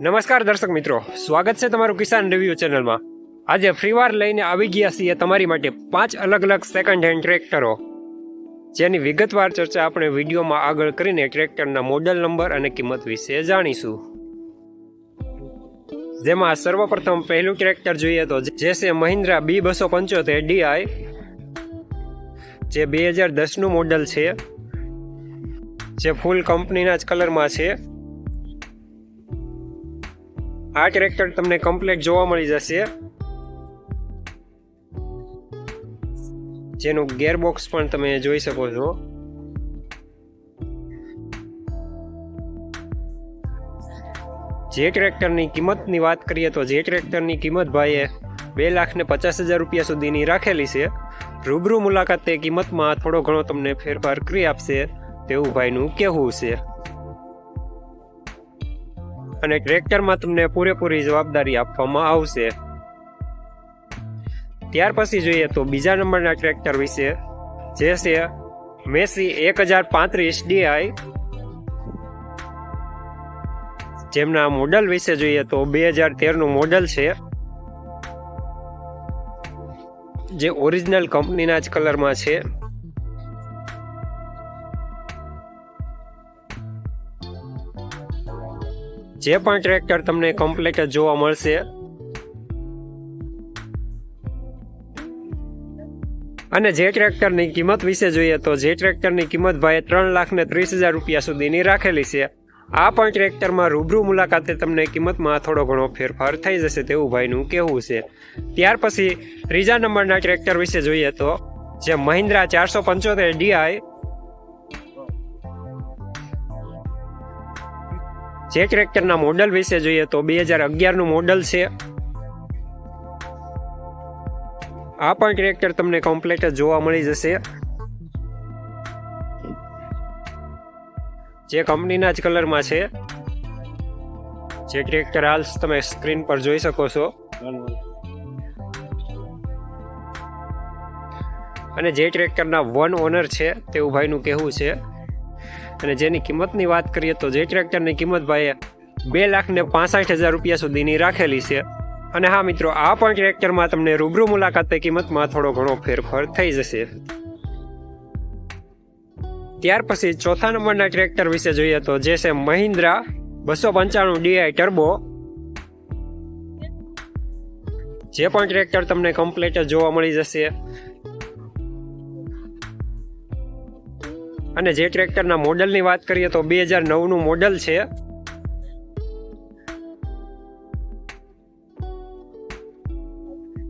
નમસ્કાર દર્શક મિત્રો, સ્વાગત છે તમારું કિસાન રિવ્યુ ચેનલમાં આજે ફ્રીવાર લઈને આવી ગયા છીએ તમારી માટે પાંચ અલગ અલગ સેકન્ડ હેન્ડ ટ્રેક્ટરો જેની વિગતવાર ચર્ચા આપણે વિડીયોમાં આગળ કરીને ટ્રેક્ટરના મોડલ નંબર અને કિંમત વિશે જાણીશું. જેમાં સર્વપ્રથમ પહેલું ટ્રેક્ટર જોઈએ તો જે છે મહિન્દ્રા બી બસો પંચોતેર ડીઆઈ જે બે હજાર દસનું મોડલ છે, જે ફૂલ કંપનીના જ કલરમાં છે. આ ટ્રેક્ટર તમને કમ્પ્લીટ જોવા મળી જશે. જેનું ગેરબોક્સ પણ તમે જોઈ શકો છો. જે ટ્રેક્ટરની કિંમતની વાત કરીએ તો જે ટ્રેક્ટરની કિંમત ભાઈએ બે લાખ ને પચાસ હજાર રૂપિયા સુધીની રાખેલી છે. રૂબરૂ મુલાકાત તે કિંમતમાં થોડો ઘણો તમને ફેરફાર કરી આપશે તેવું ભાઈનું કહેવું છે. અને ટ્રેક્ટરમાં તમને પૂરેપૂરી જવાબદારી આપવામાં આવશે. ત્યાર પછી જોઈએ તો બીજા નંબરના ટ્રેક્ટર વિશે, જે છે મેસી એક હજાર પાંત્રીસ ડીઆઈ જેમના મોડલ વિશે જોઈએ તો બે હજાર તેરનું મોડલ છે. જે ઓરિજિનલ કંપનીના જ કલરમાં છે. જે પણ ટ્રેક્ટર તમને કમ્પ્લીટ જોવા મળશે. અને જે ટ્રેક્ટરની કિંમત વિશે જોઈએ તો જે ટ્રેક્ટરની કિંમત ભાઈએ ત્રણ લાખ ને ત્રીસ હજાર રૂપિયા સુધીની રાખેલી છે. આ પણ ટ્રેક્ટરમાં રૂબરૂ મુલાકાતે તમને કિંમતમાં થોડો ઘણો ફેરફાર થઈ જશે તેવું ભાઈનું કહેવું છે. ત્યાર પછી ત્રીજા નંબરના ટ્રેક્ટર વિશે જોઈએ તો જે મહિન્દ્રા ચારસો પંચોતેર ડીઆઈ જે ટ્રેક્ટરના મોડલ વિશે જોઈએ તો બે હજાર અગિયારનું મોડલ છે. આ પણ ટ્રેક્ટર તમને કમ્પ્લીટ જ જોવા મળી જશે. જે કંપનીના જ કલરમાં છે. જે ટ્રેક્ટર હાલ તમે સ્ક્રીન પર જોઈ શકો છો. અને જે ટ્રેક્ટરના વન ઓનર છે તેવું ભાઈનું કહેવું છે. અને જેની કિંમતની વાત કરીએ તો જે ટ્રેક્ટરની કિંમત ભાઈએ બે લાખને પાસઠ હજાર રૂપિયા સુધીની રાખેલી છે. અને હા મિત્રો, આ પણ ટ્રેક્ટરમાં તમને રૂબરૂ મુલાકાતે કિંમતમાં થોડો ઘણો ફેરફાર થઈ જશે. ત્યાર પછી ચોથા નંબરના ટ્રેક્ટર વિશે જોઈએ તો જે છે મહિન્દ્રા બસો પંચાણું ડીઆઈ ટર્બો. જે પણ ટ્રેક્ટર તમને કમ્પ્લીટ જોવા મળી જશે. અને જે ટ્રેક્ટરના મોડલની વાત કરીએ તો બે હજાર નવનું મોડલ છે.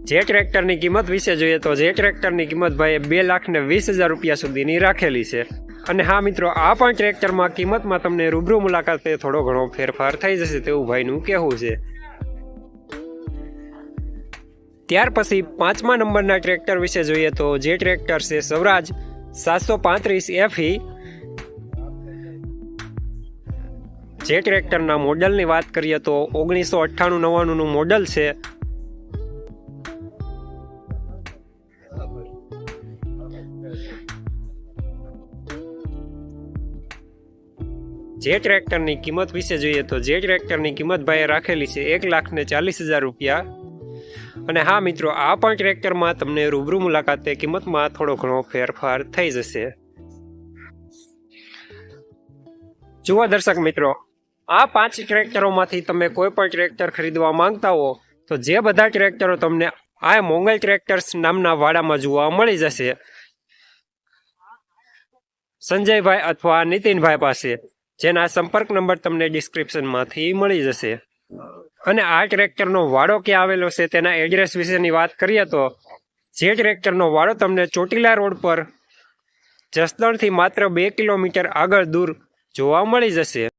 જે ટ્રેક્ટરની કિંમત વિશે જોઈએ તો જે ટ્રેક્ટરની કિંમત ભાઈ બે લાખ ને વીસ હજાર રૂપિયા સુધીની રાખેલી છે. અને હા મિત્રો, આ પણ ટ્રેક્ટરમાં કિંમતમાં તમને રૂબરૂ મુલાકાતે થોડો ઘણો ફેરફાર થઈ જશે તેવું ભાઈનું કહેવું છે. ત્યાર પછી પાંચમા નંબરના ટ્રેક્ટર વિશે જોઈએ તો જે ટ્રેક્ટર છે સ્વરાજ. સાતસો પાંત્રીસ એફી જે ટ્રેક્ટરના મોડલની વાત કરીએ તો ઓગણીસો અઠ્ઠાણું નવ્વાણુંનું મોડલ છે. જે ટ્રેક્ટરની કિંમત વિશે જોઈએ તો જે ટ્રેક્ટરની કિંમત ભાઈએ રાખેલી છે એક લાખ ને ચાલીસ હજાર રૂપિયા. અને હા મિત્રો, આ પણ ટ્રેક્ટરમાં તમને રૂબરૂ મુલાકાતે કિંમતમાં થોડો ઘણો ફેરફાર થઈ જશે. જુઓ દર્શક મિત્રો, આ પાંચ ટ્રેક્ટરોમાંથી તમે કોઈ પણ ટ્રેક્ટર ખરીદવા માંગતા હો, તો જે બધા ટ્રેક્ટરો તમને આ મોંગલ ટ્રેક્ટર્સ નામના વાડામાં જોવા મળી જશે. સંજયભાઈ અથવા નીતિનભાઈ પાસે, જેના સંપર્ક નંબર તમને ડિસ્ક્રિપ્શનમાંથી મળી જશે. અને આ ટ્રેક્ટરનો વાડો ક્યાં આવેલો છે તેના એડ્રેસ વિશેની વાત કરીએ તો, જે ટ્રેક્ટરનો વાડો તમને ચોટીલા રોડ પર જસદણથી માત્ર બે કિલોમીટર આગળ દૂર જોવા મળી જશે.